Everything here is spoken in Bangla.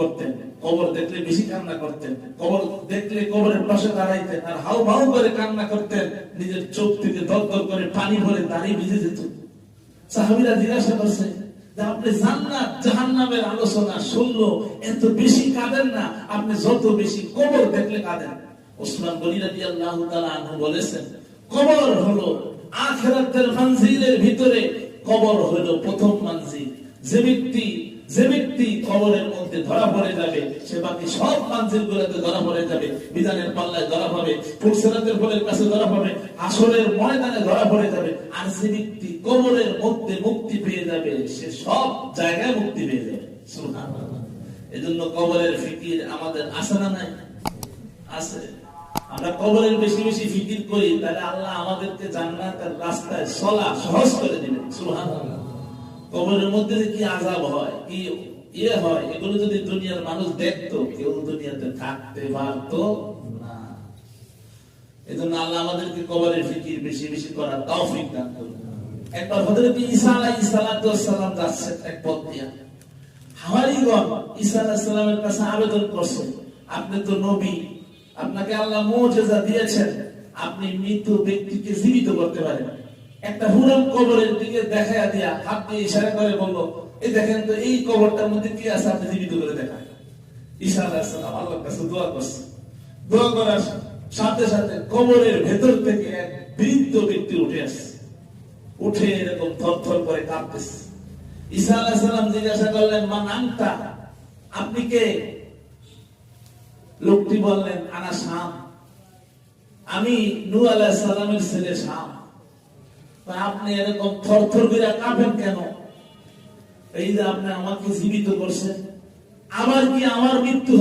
করতেন, কবর দেখলে বেশি কান্না করতেন, কবর দেখলে কবরের পাশে দাঁড়াইতেন আর হাউ হাউ করে কান্না করতেন, নিজের চোখ থেকে দর করে পানি ভরে দাঁড়িয়ে ভিজে যেত। সাহাবিরা জিজ্ঞাসা করছে আপনি জান্নাত, জাহান্নামের আলোচনা শুনলো, এত বেশি কাঁদেন না, আপনি যত বেশি কবর দেখলে কাঁদেন? ওসমান গনি আনহু বলেছেন, কবর হলো মঞ্জিলের ভিতরে কবর হলো প্রথম মঞ্জিল যে ব্যক্তি যে ব্যক্তি কবরের মধ্যে ধরা পড়ে যাবে, সে বাকি সব মঞ্জিল গুলোতে ধরা পড়ে যাবে বিধানের পাল্লায় ধরা পাবে ফুলসেরাতের ফলের কাছে ধরা পাবে আসরের ময়দানে ধরা পড়ে যাবে। আর যে ব্যক্তি কবরের মধ্যে মুক্তি পেয়ে যাবে, সে সব জায়গায় মুক্তি পেয়ে যাবে। এজন্য কবরের ফিকির আমাদের আছে না নাই? আছে। আমরা কবরের বেশি বেশি ফিকির করি, তাহলে আল্লাহ আমাদেরকে জান্নাতের রাস্তায় চলা সহজ করে দিবেন। সুবহানাল্লাহ। কবরের মধ্যে কি আজাব হয়, কি ইয়ে হয়, এগুলো যদি দুনিয়ার মানুষ দেখতো, কেউ দুনিয়াতে থাকতে পারতো না। আল্লাহ আমাদেরকে কবরের ফিকির বেশি বেশি করার দান আবেদন করছে, আপনি তো নবী, আপনাকে আল্লাহ দিয়েছেন, আপনি মৃত ব্যক্তিকে জীবিত করতে পারেন। একটা হুরাম কবরের দিকে দেখায়া দিয়া হাত দিয়ে ইশারা করে বলল এই দেখেন তো, এই কবরটার মধ্যে কি আছে আপনি জীবিত করে নামটা? আপনি কে? লোকটি বললেন, আনা শাম। আমি নূহ আলাইহিস সালামের ছেলে শাম। আপনি এরকম থরথর করে কাঁপেন কেন? এই যে আপনি আমাকে জীবিত করছেন। আবার কি আমার মৃত্যু